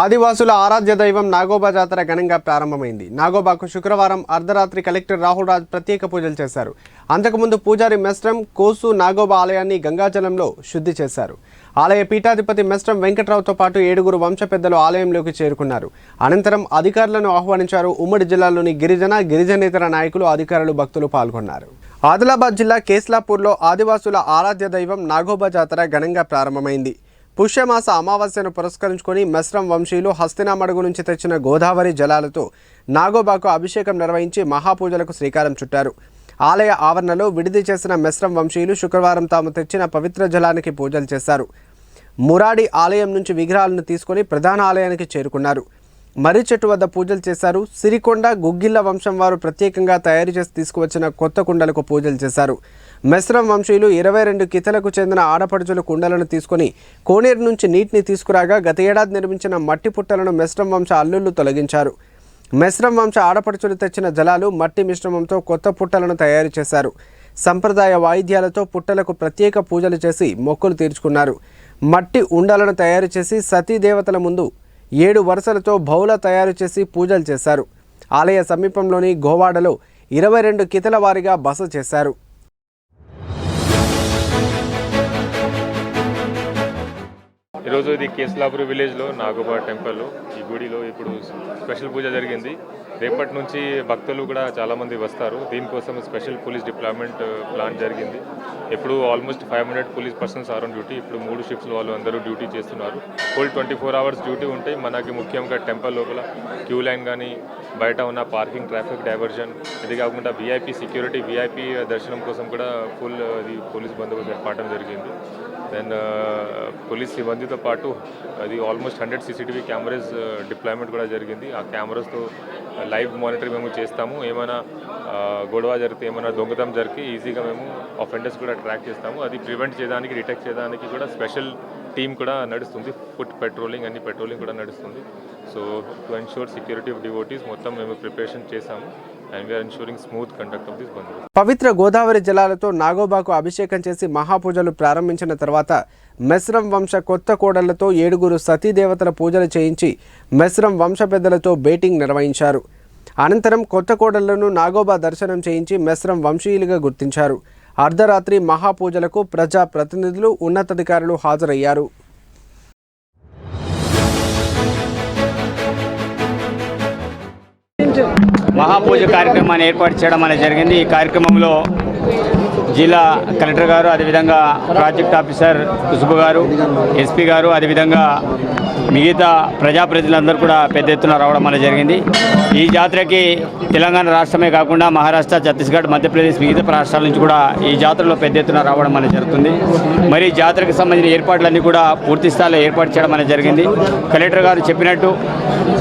ఆదివాసుల ఆరాధ్య దైవం నాగోబా జాతర ఘనంగా ప్రారంభమైంది. నాగోబాకు శుక్రవారం అర్ధరాత్రి కలెక్టర్ రాహుల్ రాజ్ ప్రత్యేక పూజలు చేశారు. అంతకుముందు పూజారి మెస్ట్రం కోసు నాగోబా ఆలయాన్ని గంగాజలంలో శుద్ధి చేశారు. ఆలయ పీఠాధిపతి మెస్ట్రం వెంకట్రావుతో పాటు ఏడుగురు వంశ పెద్దలు ఆలయంలోకి చేరుకున్నారు. అనంతరం అధికారులను ఆహ్వానించారు. ఉమ్మడి జిల్లాలోని గిరిజన గిరిజనేతర నాయకులు అధికారులు భక్తులు పాల్గొన్నారు. ఆదిలాబాద్ జిల్లా కేస్లాపూర్లో ఆదివాసుల ఆరాధ్య దైవం నాగోబా జాతర ఘనంగా ప్రారంభమైంది. పుష్యమాస అమావాస్యను పురస్కరించుకొని మెస్రం వంశీయులు హస్తినామడుగు నుంచి తెచ్చిన గోదావరి జలాలతో నాగోబాకు అభిషేకం నిర్వహించి మహాపూజలకు శ్రీకారం చుట్టారు. ఆలయ ఆవరణలో విడిది చేసిన మెస్రం వంశీయులు శుక్రవారం తాము తెచ్చిన పవిత్ర జలానికి పూజలు చేశారు. మురాడి ఆలయం నుంచి విగ్రహాలను తీసుకొని ప్రధాన ఆలయానికి చేరుకున్నారు. మర్రి చెట్టు వద్ద పూజలు చేశారు. సిరికొండ గుగ్గిళ్ళ వంశం వారు ప్రత్యేకంగా తయారు చేసి తీసుకువచ్చిన కొత్త కుండలకు పూజలు చేశారు. మెస్రం వంశీయులు ఇరవై రెండు కితలకు చెందిన ఆడపడుచుల కుండలను తీసుకొని కోనేరు నుంచి నీటిని తీసుకురాగా గత ఏడాది నిర్మించిన మట్టి పుట్టలను మెస్రం వంశ అల్లుళ్ళు తొలగించారు. మెస్రం వంశ ఆడపడుచులు తెచ్చిన జలాలు మట్టి మిశ్రమంతో కొత్త పుట్టలను తయారు చేశారు. సంప్రదాయ వాయిద్యాలతో పుట్టలకు ప్రత్యేక పూజలు చేసి మొక్కులు తీర్చుకున్నారు. మట్టి ఉండలను తయారు చేసి సతీదేవతల ముందు ఏడు వరుసలతో బౌల తయారు చేసి పూజలు చేశారు. ఆలయ సమీపంలోని గోవాడలో ఇరవై రెండు కితల వారిగా బస చేశారు. ఈరోజు ఇది కేసులాపురి విలేజ్లో నాగోబా టెంపుల్ ఈ గుడిలో ఇప్పుడు స్పెషల్ పూజ జరిగింది. రేపటి నుంచి భక్తులు కూడా చాలామంది వస్తారు. దీనికోసం స్పెషల్ పోలీస్ డిప్లాయ్మెంట్ ప్లాన్ జరిగింది. ఇప్పుడు almost five hundred police persons are on duty ఇప్పుడు మూడు షిఫ్ట్స్ వాళ్ళు అందరూ డ్యూటీ చేస్తున్నారు. Full twenty four hours duty ఉంటాయి. మనకి ముఖ్యంగా టెంపుల్ లోపల క్యూ లైన్ కానీ బయట ఉన్న పార్కింగ్ ట్రాఫిక్ డైవర్జన్ ఇది కాకుండా వీఐపీ సెక్యూరిటీ వీఐపీ దర్శనం కోసం కూడా ఫుల్ అది పోలీస్ బందోబస్తు ఏర్పాటం జరిగింది. దెన్ పోలీస్ uh, సిబ్బందితో పాటు అది almost hundred CCTV cameras deployment కూడా జరిగింది. ఆ కెమెరాస్తో లైవ్ మానిటర్ మేము చేస్తాము. ఏమైనా గొడవ జరిగితే ఏమైనా దొంగతనం జరిగి ఈజీగా మేము అఫెండర్స్ కూడా ట్రాక్ చేస్తాము. అది ప్రివెంట్ చేయడానికి డిటెక్ట్ చేయడానికి కూడా స్పెషల్ టీమ్ కూడా నడుస్తుంది. ఫుట్ పెట్రోలింగ్ అన్ని పెట్రోలింగ్ కూడా నడుస్తుంది. So to ensure security of devotees మొత్తం మేము ప్రిపరేషన్ చేసాము and we're ensuring smooth conduct of this పవిత్ర గోదావరి జలాలతో నాగోబాకు అభిషేకం చేసి మహాపూజలు ప్రారంభించిన తర్వాత మెస్రం వంశ కొత్త కోడళ్ళతో ఏడుగురు సతీదేవతల పూజలు చేయించి మెస్రం వంశ పెద్దలతో బేటింగ్ నిర్వహించారు. అనంతరం కొత్త కోడళ్ళను నాగోబా దర్శనం చేయించి మెస్రం వంశీయులుగా గుర్తించారు. అర్ధరాత్రి మహాపూజలకు ప్రజా ప్రతినిధులు ఉన్నతాధికారులు హాజరయ్యారు. మహాపూజ కార్యక్రమాన్ని ఏర్పాటు చేయడం అనేది జరిగింది. ఈ కార్యక్రమంలో జిల్లా కలెక్టర్ గారు అదేవిధంగా ప్రాజెక్ట్ ఆఫీసర్ కుసుబు గారు ఎస్పీ గారు అదేవిధంగా మిగతా ప్రజాప్రతినిధులందరూ కూడా పెద్ద ఎత్తున రావడం అనేది జరిగింది. ఈ జాతరకి తెలంగాణ రాష్ట్రమే కాకుండా మహారాష్ట్ర ఛత్తీస్గఢ్ మధ్యప్రదేశ్ మిగతా రాష్ట్రాల నుంచి కూడా ఈ జాతరలో పెద్ద ఎత్తున రావడం అనేది జరుగుతుంది. మరి జాతరకు సంబంధించిన ఏర్పాట్లన్నీ కూడా పూర్తి స్థాయిలో ఏర్పాటు చేయడం అనేది జరిగింది. కలెక్టర్ గారు చెప్పినట్టు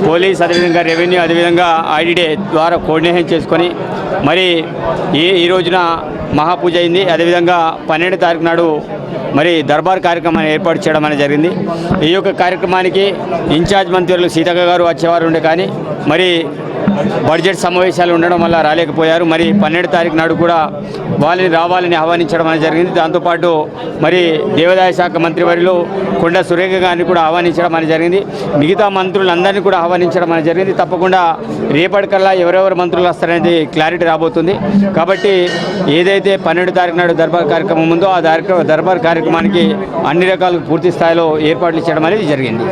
పోలీస్ అదేవిధంగా రెవెన్యూ అదేవిధంగా ఐడిడే ద్వారా కోఆర్డినేషన్ చేసుకొని మరి ఈ ఈ రోజున మహాపూజ అయింది అదేవిధంగా పన్నెండు తారీఖు నాడు మరి దర్బార్ కార్యక్రమాన్ని ఏర్పాటు చేయడం అనేది జరిగింది. ఈ యొక్క కార్యక్రమానికి ఇన్ఛార్జ్ మంత్రులు సీతక్క గారు వచ్చేవారు ఉండే కానీ మరి బడ్జెట్ సమావేశాలు ఉండడం వల్ల రాలేకపోయారు. మరి పన్నెండు తారీఖు నాడు కూడా వాళ్ళని రావాలని ఆహ్వానించడం అనేది జరిగింది. దాంతోపాటు మరి దేవాదాయ శాఖ మంత్రివర్యులు కొండ సురేఖ గారిని కూడా ఆహ్వానించడం అనేది జరిగింది. మిగతా మంత్రులందరినీ కూడా ఆహ్వానించడం అనేది జరిగింది. తప్పకుండా రేపటికల్లా ఎవరెవరు మంత్రులు వస్తారనేది క్లారిటీ రాబోతుంది. కాబట్టి ఏదైతే పన్నెండు తారీఖు నాడు దర్బార్ కార్యక్రమం ఉందో ఆ దర్బార్ కార్యక్రమానికి అన్ని రకాలు పూర్తి స్థాయిలో ఏర్పాట్లు చేయడం అనేది జరిగింది.